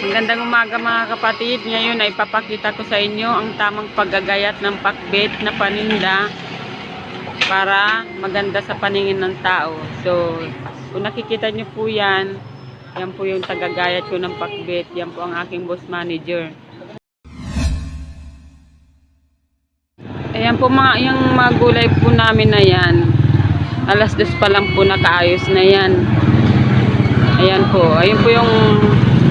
Magandang umaga mga kapatid. Ngayon ay papakita ko sa inyo ang tamang paggagayat ng pakbet na paninda para maganda sa paningin ng tao. So, kung nakikita nyo po yan, yan po yung tagagayat ko ng pakbet. Yan po ang aking boss manager. Ayan po mga, yung mga gulay po namin na yan. Alas dos pa lang po nakaayos na yan. Ayan po. Ayun po yung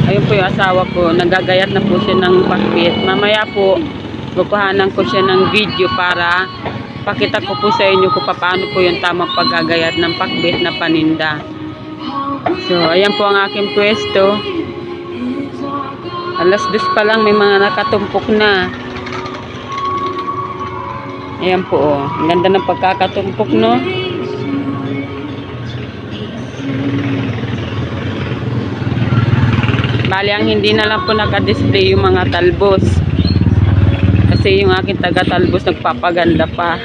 ayun po yung asawa ko. Nagagayat na po siya ng pakbit. Mamaya po, kukuhanan ko siya ng video para pakita ko po sa inyo kung paano po yung tamang paggagayat ng pakbit na paninda. So, ayan po ang aking pwesto. Alas dos pa lang may mga nakatumpok na. Ayan po, oh. Ang ganda ng pagkakatumpok, no? Bali, ang hindi na lang po nakadisplay yung mga talbos. Kasi yung aking taga-talbos nagpapaganda pa.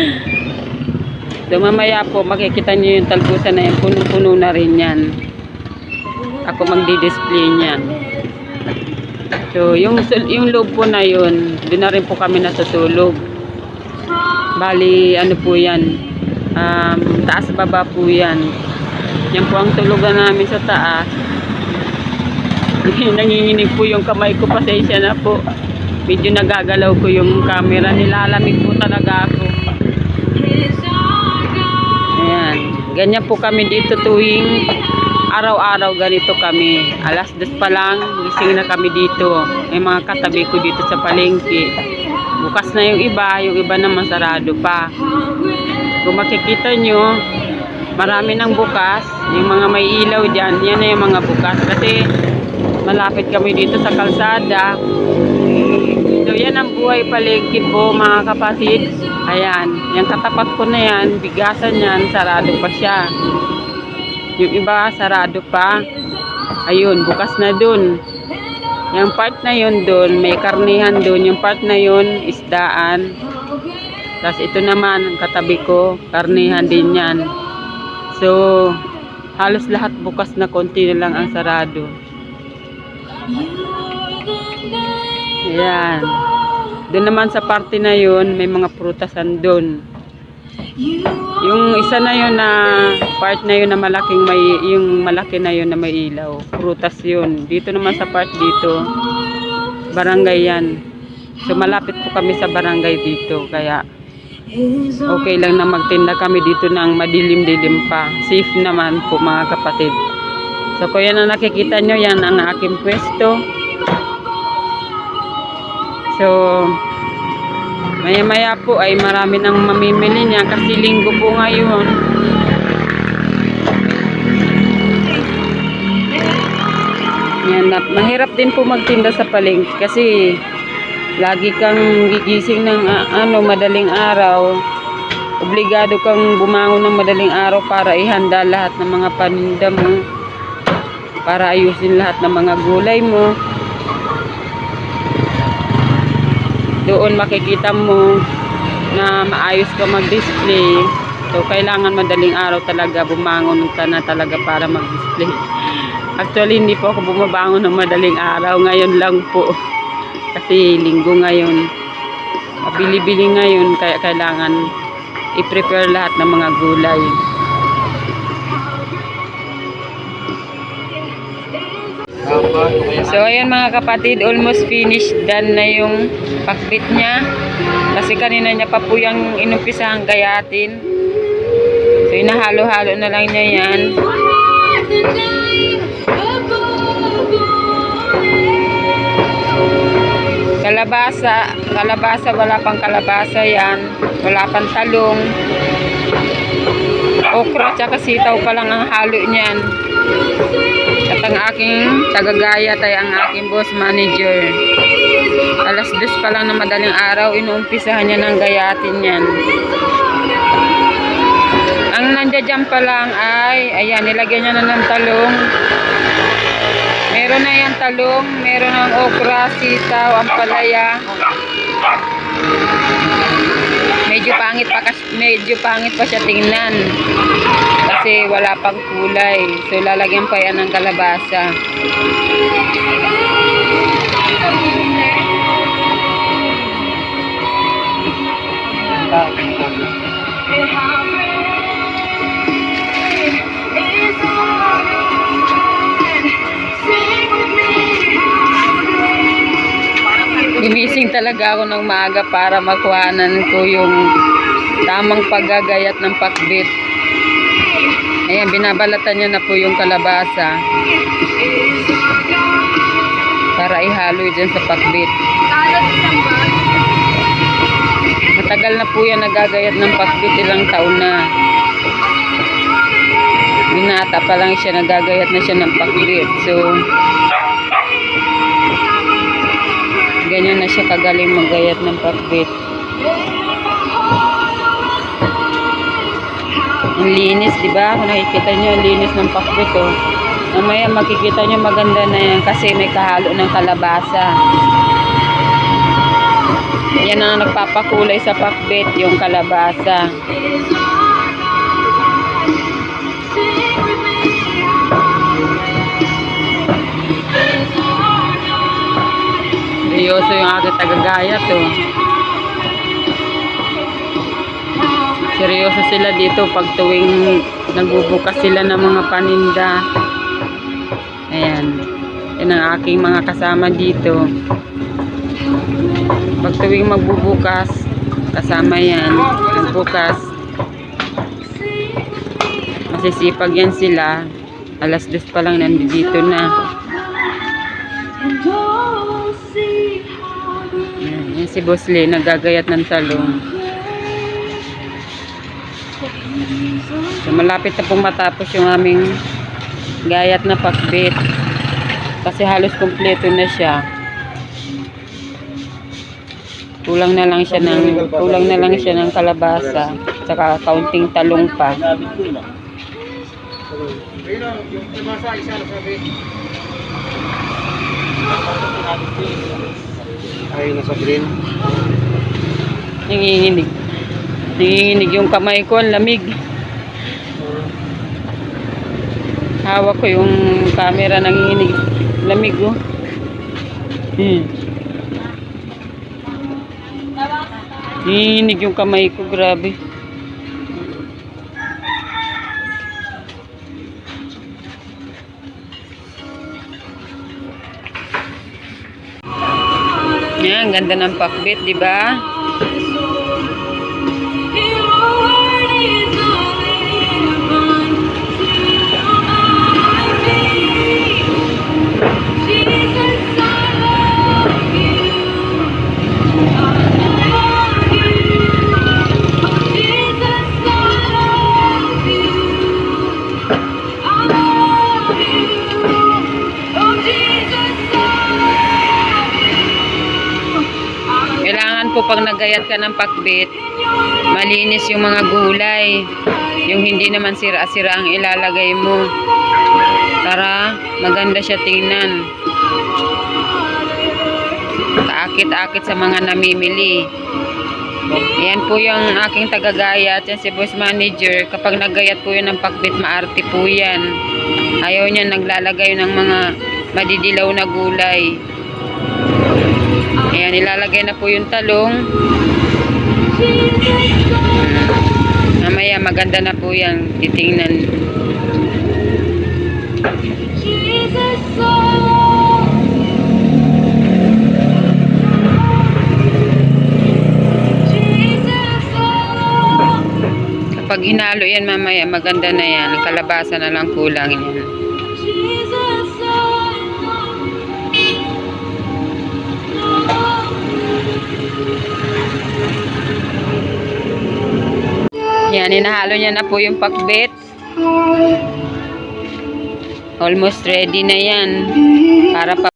so, mamaya po, makikita nyo yung talbusan na yan. Punong-puno na rin yan. Ako magdi-display niyan. So, yung, yung loob po na yun, doon na rin po kami natutulog. Bali, ano po yan, um, taas-baba po yan. Yan po ang tulugan namin sa taas. Nanginginig po yung kamay ko, pasensya na po. Medyo nagagalaw ko yung camera, nilalamig po talaga ako. Ayan, ganyan po kami dito tuwing araw-araw ganito kami. Alas dos pa lang, gising na kami dito. May mga katabi ko dito sa palengke. Bukas na yung iba, yung iba naman sarado pa. Kung makikita nyo, marami ng bukas. Yung mga may ilaw dyan, yan na yung mga bukas. Kasi malapit kami dito sa kalsada. So yan ang buhay palengke po mga kapatid. Ayan, yung katapat ko na yan, bigasan yan, sarado pa siya. Yung iba, sarado pa. Ayun, bukas na dun. Yung part na yun dun, may karnihan dun. Yung part na yun, isdaan. Tapos ito naman, ang katabi ko, karnihan din yan. So, halos lahat bukas na konti na lang ang sarado. Ayan. Doon naman sa parte na yun, may mga prutasan doon. Yung isa na yun na part na yun na malaking may yung malaki na yun na may ilaw. Prutas yun. Dito naman sa part dito, barangay yan. So malapit po kami sa barangay dito kaya okay lang na magtinda kami dito ng madilim-dilim pa. Safe naman po mga kapatid. So kung yan ang nakikita nyo, yan ang aking pwesto. So, maya-maya po ay marami nang mamimili niya kasi linggo po ngayon. Yan, mahirap din po magtinda sa palengke kasi lagi kang gigising ng ah, ano madaling araw. Obligado kang bumangon ng madaling araw para ihanda lahat ng mga paninda mo. Para ayusin lahat ng mga gulay mo. doon makikita mo na maayos ka mag-display. So, kailangan madaling araw talaga bumangon ka na talaga para mag-display. Actually, hindi po ako bumabangon ng madaling araw. Ngayon lang po. Kasi linggo ngayon. Mabili-bili ngayon, kaya kailangan i-prepare lahat ng mga gulay. So ayan mga kapatid, almost finished done na yung pakbit niya. Kasi kanina niya pa po yung inumpisahang gayatin. So inahalo-halo na lang niya yan. Kalabasa, kalabasa, wala pang kalabasa yan. Wala pang talong. Okra tsaka sitaw pa lang ang halo niyan. At ang aking tagagaya ay ang aking boss manager. Alas dos pa lang na madaling araw, inuumpisahan niya ng gayatin yan. Ang nandiyan pa lang ay, ayan, nilagyan niya na ng talong. Meron na yan talong, meron ng okra, sitaw, ampalaya medyo pangit pa kasi medyo pangit pa siya tingnan kasi wala pang kulay so lalagyan pa yan ng kalabasa Thank you. Talaga ako ng maaga para makuhanan ko yung tamang paggagayat ng pakbit. Ayan, binabalatan niya na po yung kalabasa para ihalo dyan sa pakbit. Matagal na po yan nagagayat ng pakbit, ilang taon na. Binata pa lang siya, nagagayat na siya ng pakbit. So, ganyan na siya kagaling magayat ng pakbit. Ang linis, di ba? Kung nakikita nyo, ang linis ng pakbit, oh. Mamaya makikita nyo maganda na yan kasi may kahalo ng kalabasa. Yan ang nagpapakulay sa pakbit, yung kalabasa. Seryoso yung aking tagagaya to. Seryoso sila dito pag tuwing nagbubukas sila ng mga paninda. Ayan. Yan ang aking mga kasama dito. Pag tuwing magbubukas, kasama yan. Nagbukas. Masisipag yan sila. Alas dos pa lang nandito na. Si Boss Lee, nagagayat ng talong. So, malapit na pong matapos yung aming gayat na pakbit. Kasi halos kumpleto na siya. Kulang na lang siya ng kulang na lang siya ng kalabasa, tsaka kaunting talong pa. Ay, nasa green. Nanginginig. Nanginginig yung kamay ko, lamig. Hawak ko yung camera, nanginginig. Lamig oh. Hmm. Nanginginig yung kamay ko, grabe. Yan, ganda ng pakbit, di ba? Pag nagayat ka ng pakbit, malinis yung mga gulay. Yung hindi naman sira-sira ang ilalagay mo. Para maganda siya tingnan. Kaakit-akit sa mga namimili. Yan po yung aking tagagayat. Yan si boss manager. Kapag nagayat po yun ng pakbit, maarte po yan. Ayaw niya naglalagay ng mga madidilaw na gulay. Ayan, ilalagay na po yung talong. Hmm. Mamaya maganda na po yan. Titingnan. Kapag hinalo yan mamaya, maganda na yan. Kalabasa na lang kulang yan. Yan, inahalo niya na po yung pakbet. Almost ready na yan. Para pa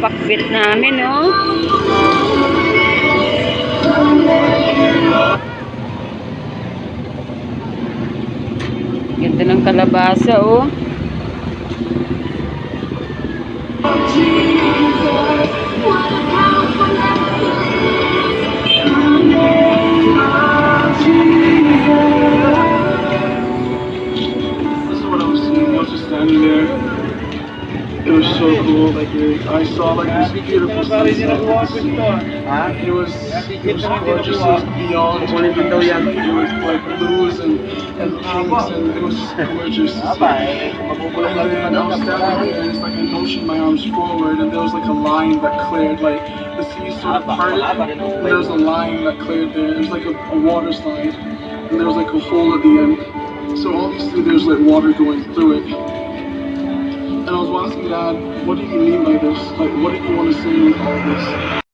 pakbit namin, oh. Ganda ng kalabasa, oh. Sunset. It was it was gorgeous. It was beyond. It was like blues and and pinks and it was gorgeous. to see. And then I was standing there and it's like an ocean. My arms forward and there was like a line that cleared. Like the sea sort of parted and there was a line that cleared there. It was like a, a water slide and there was like a hole at the end. So obviously there's like water going through it. And I was asking Dad, uh, what did you mean by this? Like, what did you want to say with all this?